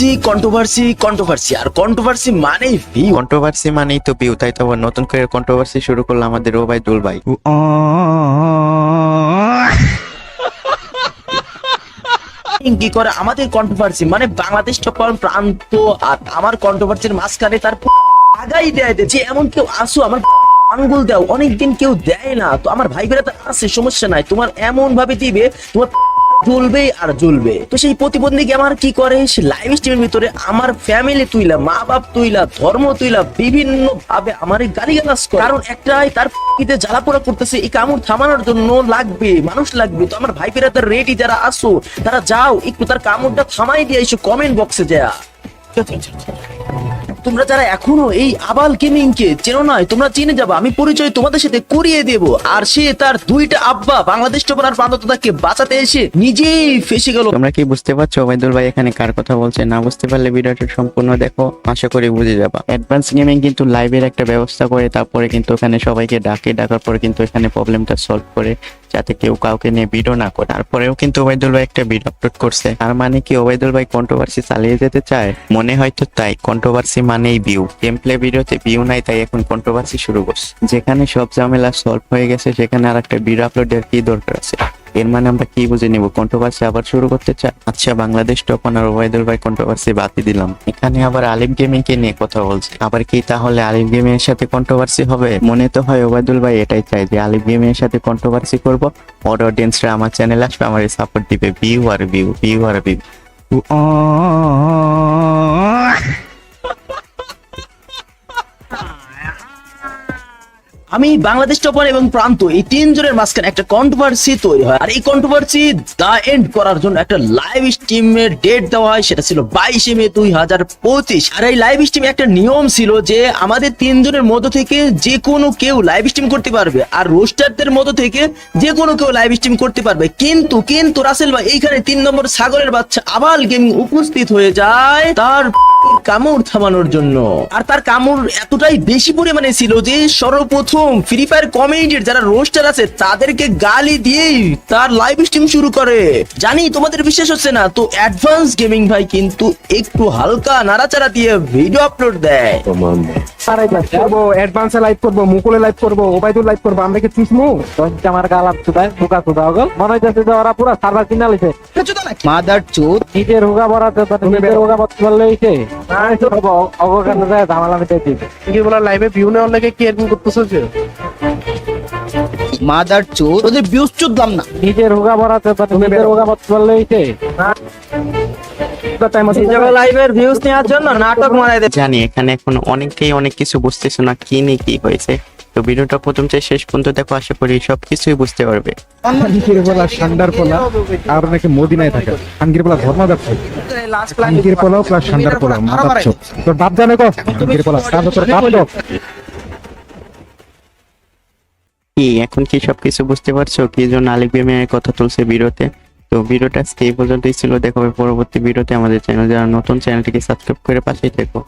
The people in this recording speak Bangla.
কন্ট্রোভার্সি কন্ট্রোভার্সি কন্ট্রোভার্সি আর কন্ট্রোভার্সি মানেই ভিউ কন্ট্রোভার্সি মানেই তো বিউ তাই তো আবার নতুন করে কন্ট্রোভার্সি শুরু করল আমাদের ভাই কি করে? আমাদের কন্ট্রোভার্সি মানে বাংলাদেশ টপার প্রান্ত আর আমার কন্ট্রোভার্সির মাঝখানে তার আগাই দেয় যে এমন কেউ আসো আমার আঙ্গুল দাও। অনেকদিন কেউ দেয় না। তো আমার ভাই বেড়া তো আছে সমস্যা নাই। তোমার এমন ভাবে দিবে তোমার জ্বলবে আর জ্বলবে। তো সেই প্রতিবন্ধীকে আমার কি করে? সে লাইভ স্ট্রিমের ভিতরে আমার ফ্যামিলি তুইলা, মা বাপ তুইলা, ধর্ম তুইলা বিভিন্ন ভাবে আমার গালি গালাজ করে। কারণ একটাই, তার পিতে জ্বালা পোড়া করতেছে, এই কামড় থামানোর জন্য লাগবে, মানুষ লাগবে। তো আমার ভাই তার রেডি যারা আসো, তারা যাও, একটু তার কামড়টা থামাই দিয়ে এসো কমেন্ট বক্সে যা তোমরা যারা এখনও এই আবাল গেমিং কে চেনো নয়, তোমরা চিনে যাবা, আমি পরিচয় তোমাদের সাথে করিয়ে দেব। আর সে তার দুইটা আব্বা, বাংলাদেশ টপার আর প্রান্ততাকে বাঁচাতে এসে নিজেই ফেসে গেল। তোমরা কি বুঝতে পারছ ওবায়দুল ভাই এখানে কার কথা বলছে? না বুঝতে পারলে ভিডিওটা সম্পূর্ণ দেখো, আশা করি বুঝে যাবা। অ্যাডভান্স গেমিং কিন্তু লাইভের একটা ব্যবস্থা করে, তারপরে কিন্তু ওখানে সবাইকে ডাকে, ডাকার পরে কিন্তু এখানে প্রবলেমটা সলভ করে, যাতে কেউ কাউকে নিয়ে ভিডিও না করে। তারপরেও কিন্তু ওবায়দুল ভাই একটা ভিডিও আপলোড করছে। তার মানে কি ওবায়দুল ভাই কন্ট্রোভার্সি চালিয়ে যেতে চায়? মনে হয়তো তাই কন্ট্রোভার্সি মানেই ভিউ গেম প্লে ভিডিওতে ভিউ নাই, তাই এখন কন্ট্রোভার্সি শুরু করছে। যেখানে সব ঝামেলা সলভ হয়ে গেছে, সেখানে আর একটা ভিডিও আপলোডের কি দরকার আছে। এর মানে আমরা কি বুঝে নিব? কন্ট্রোভার্সি আবার শুরু করতে চাই আচ্ছা বাংলাদেশ টপন আর ওবায়দুল ভাই কন্ট্রোভার্সি বাতি দিলাম। এখানে আবার আলিম গেমিং কে নিয়ে কথা বলছে। আবার কি তাহলে আলিম গেমিং এর সাথে কন্ট্রোভার্সি হবে? মনে তো হয় ওবায়দুল ভাই এটাই চাই যে আলিম গেমিং এর সাথে কন্ট্রোভার্সি করব। ওর অডিয়েন্সরা আমার চ্যানেল আসবে, আমার সাপোর্ট দিবে। ভিউ আর ভিউ ভিউ আর ভিউ আমি বাংলাদেশ টপার এবং প্রান্ত, এই তিনজনের মাঝখানে একটা কন্ট্রোভার্সি তৈরি হয়। আর এই কন্ট্রোভার্সি দা এন্ড করার জন্য একটা লাইভ স্ট্রিমের ডেট দেওয়া হয়, সেটা ছিল বাইশে মে দুই হাজার পঁচিশ। আর এই লাইভ স্ট্রিমে একটা নিয়ম ছিল যে আমাদের তিনজনের মধ্য থেকে যে কোনো কেউ লাইভ স্ট্রিম করতে পারবে, আর রোস্টারদের মধ্য থেকে যে কোনো কেউ লাইভ স্ট্রিম করতে পারবে। কিন্তু কিন্তু রাসেল ভাই, এইখানে তিন নম্বর ছাগলের বাচ্চা আবাল গেমিং উপস্থিত হয়ে যায়, তার কামড় থামানোর জন্য। আর তার কামড় এতটাই বেশি পরিমাণে ছিল যে সর্বপ্রথম ফ্রি ফায়ার কমিউনিটির যারা রোস্টার আছে তাদেরকে গালি দিয়েই তার লাইভ স্ট্রিম শুরু করে। জানি তোমাদের বিশ্বাস হচ্ছে না তো অ্যাডভান্স গেমিং ভাই কিন্তু একটু হালকা নাড়াচাড়া দিয়ে ভিডিও আপলোড দেয়। সারাই লাইভ করব অ্যাডভান্সে লাইভ করব মুকুলে লাইভ করব ওবাইদুল লাইভ করব আমরা কি চুসমু আমার গালাপ চুদায় হুকা চুদা হগল। মনে হইতেছে যে ওরা পুরা সার্ভার কিনা লিছে মাদার চোদ। নিজের হুকা বরাতে নিজের হুকা বরাতে বললে যায় ঝামেলা মিটাই দিবে। কি বলা লাইভে ভিউ নেওয়ার লাগে কি এরকম করতেছো যে? মাদার চোদ ওদের বিউজ চুদলাম না। নিজের হুকা বরাতে নিজের হুকা বরাতে বললে হইছে ভিউজ নেওয়ার জন্য নাটক মারাই জানি এখানে এখন অনেকেই অনেক কিছু বুঝতেছে না কি নিয়ে কি হয়েছে। তো ভিডিওটা প্রথম থেকে শেষ পর্যন্ত দেখো আশা করি সবকিছুই বুঝতে পারবে। আঙ্গির পোলা সান্ডার পোলা আর নাকি মদিনায় থাকে। আঙ্গির পোলা ধর্ম ব্যবসা আঙ্গির পোলাও প্লাস সান্ডার পোলা মাথার চোখ তোর বাপ জানে কো আঙ্গির পোলা কাজ তোর বাপ তো কি এখন কি সবকিছু বুঝতে পারছ? কি জন্য আলিফ গেমের কথা তুলছে ভিডিওতে? তো ভিডিওটা আজকে এই পর্যন্তই ছিল। দেখা হবে পরবর্তী ভিডিওতে আমাদের চ্যানেল যারা নতুন চ্যানেলটিকে সাবস্ক্রাইব করে পাশেই থেকো।